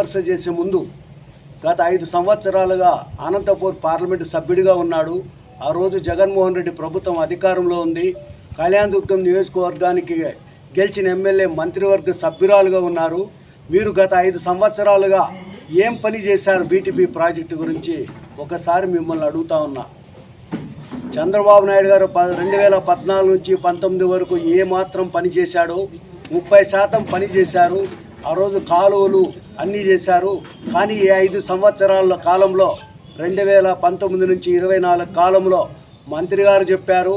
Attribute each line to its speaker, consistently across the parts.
Speaker 1: విమర్శ చేసే ముందు గత ఐదు సంవత్సరాలుగా అనంతపూర్ పార్లమెంటు సభ్యుడిగా ఉన్నాడు. ఆ రోజు జగన్మోహన్ రెడ్డి ప్రభుత్వం అధికారంలో ఉంది. కళ్యాణదుర్గం నియోజకవర్గానికి గెలిచిన ఎమ్మెల్యే మంత్రివర్గ సభ్యురాలుగా ఉన్నారు. మీరు గత ఐదు సంవత్సరాలుగా ఏం పని చేశారు బీటీపీ ప్రాజెక్టు గురించి ఒకసారి మిమ్మల్ని అడుగుతా ఉన్నా. చంద్రబాబు నాయుడు గారు ప రెండు వేల పద్నాలుగు నుంచి పంతొమ్మిది వరకు ఏ మాత్రం పని చేశాడో ముప్పై శాతం పని చేశారు. ఆ రోజు కాలువలు అన్నీ చేశారు. కానీ ఈ ఐదు సంవత్సరాల కాలంలో రెండు వేల పంతొమ్మిది నుంచి ఇరవై నాలుగు కాలంలో మంత్రి గారు చెప్పారు.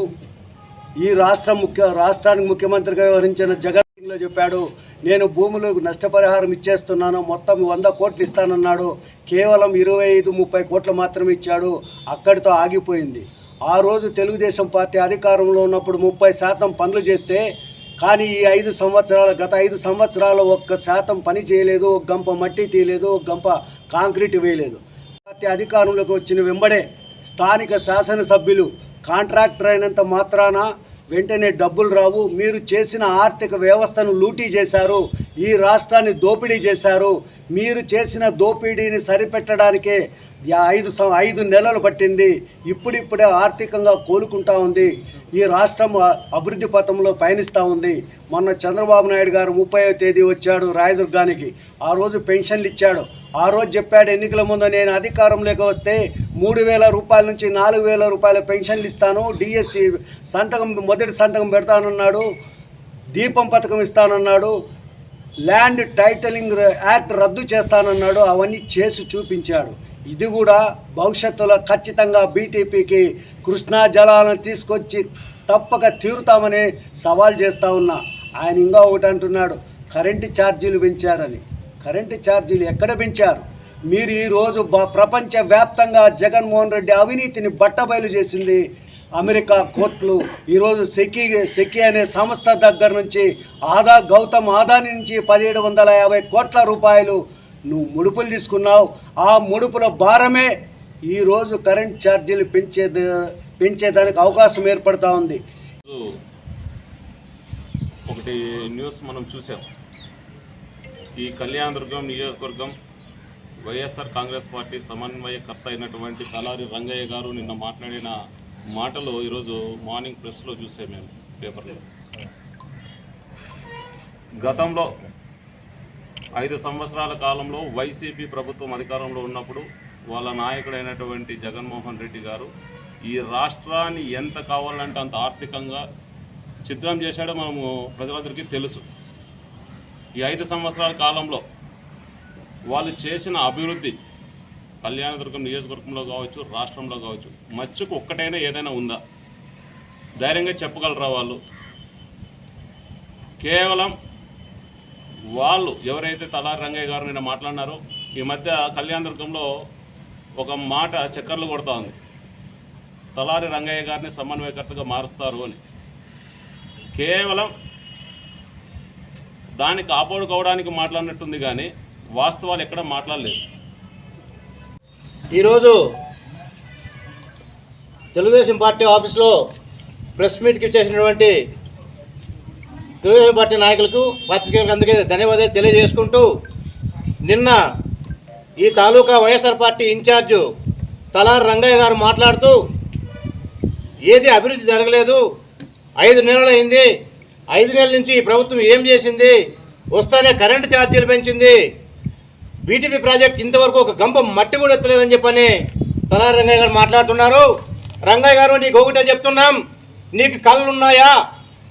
Speaker 1: ఈ రాష్ట్రం ముఖ్య రాష్ట్రానికి ముఖ్యమంత్రిగా వ్యవహరించిన జగన్ సింగ్లో చెప్పాడు నేను భూములకు నష్టపరిహారం ఇచ్చేస్తున్నాను మొత్తం వంద కోట్లు ఇస్తానన్నాడు. కేవలం ఇరవై ఐదు ముప్పై కోట్లు మాత్రమే ఇచ్చాడు. అక్కడితో ఆగిపోయింది. ఆ రోజు తెలుగుదేశం పార్టీ అధికారంలో ఉన్నప్పుడు ముప్పై శాతం పనులు చేస్తే కానీ ఈ ఐదు సంవత్సరాల గత ఐదు సంవత్సరాలు ఒక్క శాతం పని చేయలేదు ఒక గంప మట్టి తీయలేదు ఒక గంప కాంక్రీట్ వేయలేదు. పార్టీ అధికారంలోకి వచ్చిన వెంబడే స్థానిక శాసనసభ్యులు కాంట్రాక్టర్ అయినంత మాత్రాన వెంటనే డబ్బులు రావు. మీరు చేసిన ఆర్థిక వ్యవస్థను లూటీ చేశారు. ఈ రాష్ట్రాన్ని దోపిడీ చేశారు. మీరు చేసిన దోపిడీని సరిపెట్టడానికే ఐదు ఐదు నెలలు పట్టింది. ఇప్పుడిప్పుడే ఆర్థికంగా కోలుకుంటా ఉంది. ఈ రాష్ట్రం అభివృద్ధి పథంలో పయనిస్తూ ఉంది. మొన్న చంద్రబాబు నాయుడు గారు ముప్పైవ తేదీ వచ్చాడు రాయదుర్గానికి. ఆ రోజు పెన్షన్లు ఇచ్చాడు. ఆ రోజు చెప్పాడు ఎన్నికల ముందు నేను అధికారంలోకి వస్తే మూడు వేల రూపాయల నుంచి నాలుగు వేల రూపాయల పెన్షన్లు ఇస్తాను. డిఎస్సి సంతకం మొదటి సంతకం పెడతానన్నాడు. దీపం పథకం ఇస్తానన్నాడు. ల్యాండ్ టైటిలింగ్ యాక్ట్ రద్దు చేస్తానన్నాడు. అవన్నీ చేసి చూపించాడు. ఇది కూడా భవిష్యత్తులో ఖచ్చితంగా బీటీపీకి కృష్ణా జలాలను తీసుకొచ్చి తప్పక తీరుతామని సవాల్ చేస్తా ఉన్నా. ఆయన ఇంకా ఒకటి అంటున్నాడు. కరెంటు ఛార్జీలు పెంచారని. కరెంటు ఛార్జీలు ఎక్కడ పెంచారు? మీరు ఈరోజు బ- ప్రపంచవ్యాప్తంగా జగన్మోహన్ రెడ్డి అవినీతిని బట్టబయలు చేసింది అమెరికా కోర్టులు. ఈరోజు సెకీ సెకీ అనే సంస్థ దగ్గర నుంచి ఆదా గౌతమ్ ఆదాని నుంచి పదిహేడు వందల యాభై కోట్ల రూపాయలు నువ్వు ముడుపులు తీసుకున్నావు. ఆ ముడుపుల భారమే ఈరోజు కరెంట్ ఛార్జీలు పెంచే పెంచేదానికి అవకాశం ఏర్పడతా ఉంది.
Speaker 2: ఒకటి న్యూస్ మనం చూసాం. ఈ కళ్యాణదుర్గం నియోజకవర్గం వైఎస్ఆర్ కాంగ్రెస్ పార్టీ సమన్వయకర్త అయినటువంటి తలారి రంగయ్య గారు నిన్న మాట్లాడిన మాటలు ఈరోజు మార్నింగ్ ప్రెస్లో చూసాం మేము పేపర్లో. గతంలో ఐదు సంవత్సరాల కాలంలో వైసీపీ ప్రభుత్వం అధికారంలో ఉన్నప్పుడు వాళ్ళ నాయకుడైనటువంటి జగన్మోహన్ రెడ్డి గారు ఈ రాష్ట్రాన్ని ఎంత కావాలంటే అంత ఆర్థికంగా చిత్రం చేశాడో మనము ప్రజలందరికీ తెలుసు. ఈ ఐదు సంవత్సరాల కాలంలో వాళ్ళు చేసిన అభివృద్ధి కళ్యాణదుర్గం నియోజకవర్గంలో కావచ్చు రాష్ట్రంలో కావచ్చు మచ్చుకు ఒక్కటైనా ఏదైనా ఉందా? ధైర్యంగా చెప్పగలరా వాళ్ళు? కేవలం వాళ్ళు ఎవరైతే తలారి రంగయ్య గారు నిన్న మాట్లాడినారో ఈ మధ్య కళ్యాణదుర్గంలో ఒక మాట చక్కర్లు కొడతా ఉంది. తలారి రంగయ్య గారిని సమన్వయకర్తగా మారుస్తారు అని. కేవలం దాన్ని కాపాడుకోవడానికి మాట్లాడినట్టుంది కానీ వాస్తవాలు ఎక్కడ మాట్లాడలేదు.
Speaker 3: ఈరోజు తెలుగుదేశం పార్టీ ఆఫీస్లో ప్రెస్ మీట్కి చేసినటువంటి తెలుగుదేశం పార్టీ నాయకులకు పాత్రికేయులకు అందుకే ధన్యవాదాలు తెలియజేసుకుంటూ నిన్న ఈ తాలూకా YSR party in charge Talari Rangaiah garu మాట్లాడుతూ ఏది అభివృద్ధి జరగలేదు ఐదు నెలలు అయింది ఐదు నెలల నుంచి ఈ ప్రభుత్వం ఏం చేసింది వస్తానే కరెంటు ఛార్జీలు పెంచింది బీటీపీ ప్రాజెక్ట్ ఇంతవరకు ఒక గంప మట్టి కూడా ఎత్తలేదని చెప్పని తలారి రంగయ్య గారు మాట్లాడుతున్నారు. రంగయ్య గారు నీకు ఒకటే చెప్తున్నాం. నీకు కళ్ళు ఉన్నాయా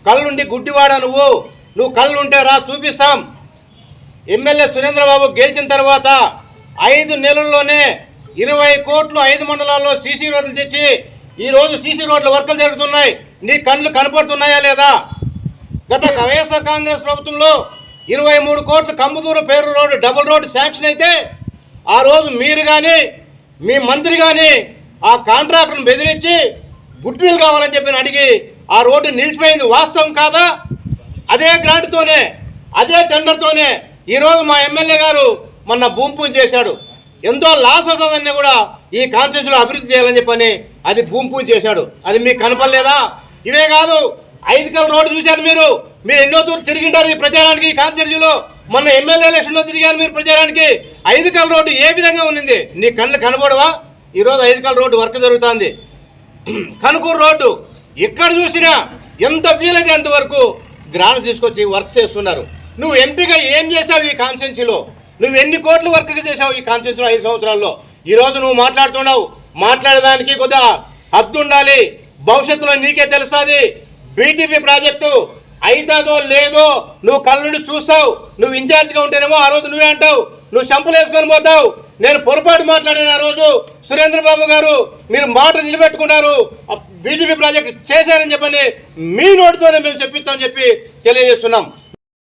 Speaker 3: కళ్ళుండి గుడ్డివాడా నువ్వు? నువ్వు కళ్ళు ఉంటే రా చూపిస్తాం. ఎమ్మెల్యే సురేంద్రబాబు గెలిచిన తర్వాత ఐదు నెలల్లోనే ఇరవై కోట్లు ఐదు మండలాల్లో సీసీ రోడ్లు తెచ్చి ఈరోజు సీసీ రోడ్ల వర్కులు జరుగుతున్నాయి. నీ కళ్ళు కనపడుతున్నాయా లేదా? గత వైఎస్ఆర్ కాంగ్రెస్ ప్రభుత్వంలో ఇరవై మూడు కోట్లు కంబదూరు పేరు రోడ్డు డబుల్ రోడ్డు శాంక్షన్ అయితే ఆ రోజు మీరు కానీ మీ మంత్రి కానీ ఆ కాంట్రాక్టర్ను బెదిరించి గుడ్విల్ కావాలని చెప్పి అడిగి ఆ రోడ్డు నిలిచిపోయింది వాస్తవం కాదా? అదే గ్రాంట్తోనే అదే టెండర్తోనే ఈరోజు మా ఎమ్మెల్యే గారు మొన్న భూమి పూజ చేశాడు. ఎంతో లాస్ అవుతుందని కూడా ఈ కాన్స్టిట్యూన్సీలో అభివృద్ధి చేయాలని చెప్పని అది భూమి పూజ చేశాడు. అది మీకు కనపడలేదా? ఇవే కాదు ఐదు కల రోడ్డు చూశారు మీరు. మీరు ఎన్నో తూర్లు తిరిగింటారు ఈ ప్రచారానికి. ఈ మొన్న ఎమ్మెల్యే ఎలక్షన్లో తిరిగారు మీరు ప్రచారానికి. ఐదు కల రోడ్డు ఏ విధంగా ఉన్నింది? నీ కళ్ళు కనబడవా? ఈరోజు ఐదు కల రోడ్డు వర్క్ జరుగుతుంది. కనుకూరు రోడ్డు ఎక్కడ చూసినా ఎంత వీలైతే అంతవరకు గ్రాంట్ తీసుకొచ్చి వర్క్ చేస్తున్నారు. నువ్వు ఎంపీగా ఏం చేసావు ఈ కాన్స్టిట్యున్సీలో? నువ్వు ఎన్ని కోట్లు వర్క్ చేసావు ఈ కాన్స్టిట్యున్సీలో ఐదు సంవత్సరాల్లో? ఈరోజు నువ్వు మాట్లాడుతున్నావు. మాట్లాడడానికి కొద్దిగా హద్దు ఉండాలి భవిష్యత్తులో నీకే తెలుస్తుంది. బీటీపీ ప్రాజెక్టు అవుతుందో లేదో నువ్వు కళ్ళుండి చూస్తావు. నువ్వు ఇన్ఛార్జ్గా ఉంటేనేమో ఆ రోజు నువ్వే అంటావు. నువ్వు చంపులు వేసుకొని పోతావు. నేను పొరపాటు మాట్లాడిన ఆ రోజు సురేంద్రబాబు గారు మీరు మాట నిలబెట్టుకున్నారు. బీజేపీ ప్రాజెక్ట్ చేశారని చెప్పని మీ నోటితోనే మేము చెప్పిస్తామని చెప్పి తెలియజేస్తున్నాం.